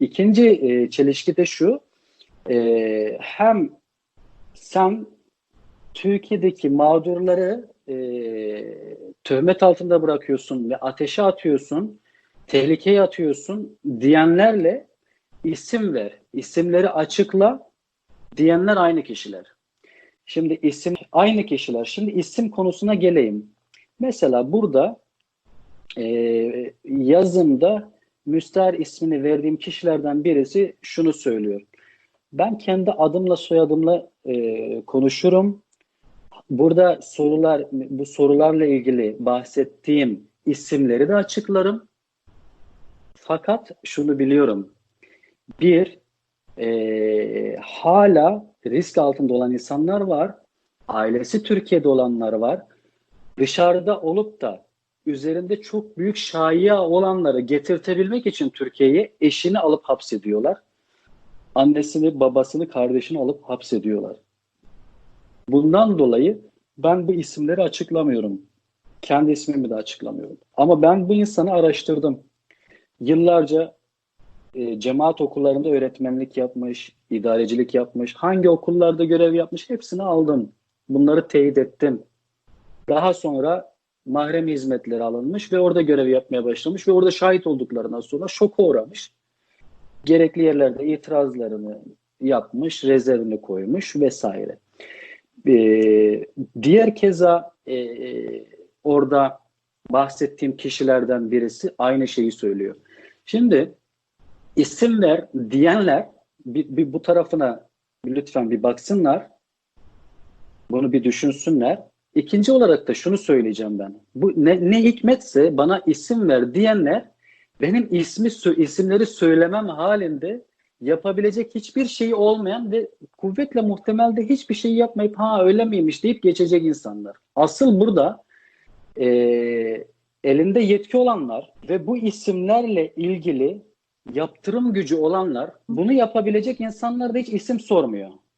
İkinci e, çelişki de şu. e, hem sen Türkiye'deki mağdurları e, töhmet altında bırakıyorsun ve ateşe atıyorsun, tehlikeye atıyorsun diyenlerle isim ver, isimleri açıkla diyenler aynı kişiler. Şimdi isim aynı kişiler. Şimdi isim konusuna geleyim. Mesela burada e, yazımda müstahar ismini verdiğim kişilerden birisi şunu söylüyor. Ben kendi adımla soyadımla e, konuşurum. Burada sorular, bu sorularla ilgili bahsettiğim isimleri de açıklarım. Fakat şunu biliyorum. Bir, e, hala risk altında olan insanlar var. Ailesi Türkiye'de olanlar var. Dışarıda olup da üzerinde çok büyük şaiya olanları getirtebilmek için Türkiye'ye eşini alıp hapsediyorlar. Annesini, babasını, kardeşini alıp hapsediyorlar. Bundan dolayı ben bu isimleri açıklamıyorum. Kendi ismimi de açıklamıyorum. Ama ben bu insanı araştırdım. Yıllarca e, cemaat okullarında öğretmenlik yapmış, idarecilik yapmış, hangi okullarda görev yapmış hepsini aldım. Bunları teyit ettim. Daha sonra mahrem hizmetleri alınmış ve orada görev yapmaya başlamış ve orada şahit olduklarından sonra şoka uğramış. Gerekli yerlerde itirazlarını yapmış, rezervini koymuş vesaire. Ee, diğer keza e, orada bahsettiğim kişilerden birisi aynı şeyi söylüyor. Şimdi isim ver diyenler bir, bir bu tarafına lütfen bir baksınlar. Bunu bir düşünsünler. İkinci olarak da şunu söyleyeceğim ben. Bu ne, ne hikmetse bana isim ver diyenler benim ismi isimleri söylemem halinde yapabilecek hiçbir şeyi olmayan ve kuvvetle muhtemelde hiçbir şey yapmayıp ha öyle miymiş deyip geçecek insanlar. Asıl burada e, elinde yetki olanlar ve bu isimlerle ilgili yaptırım gücü olanlar bunu yapabilecek insanlar da hiç isim sormuyor.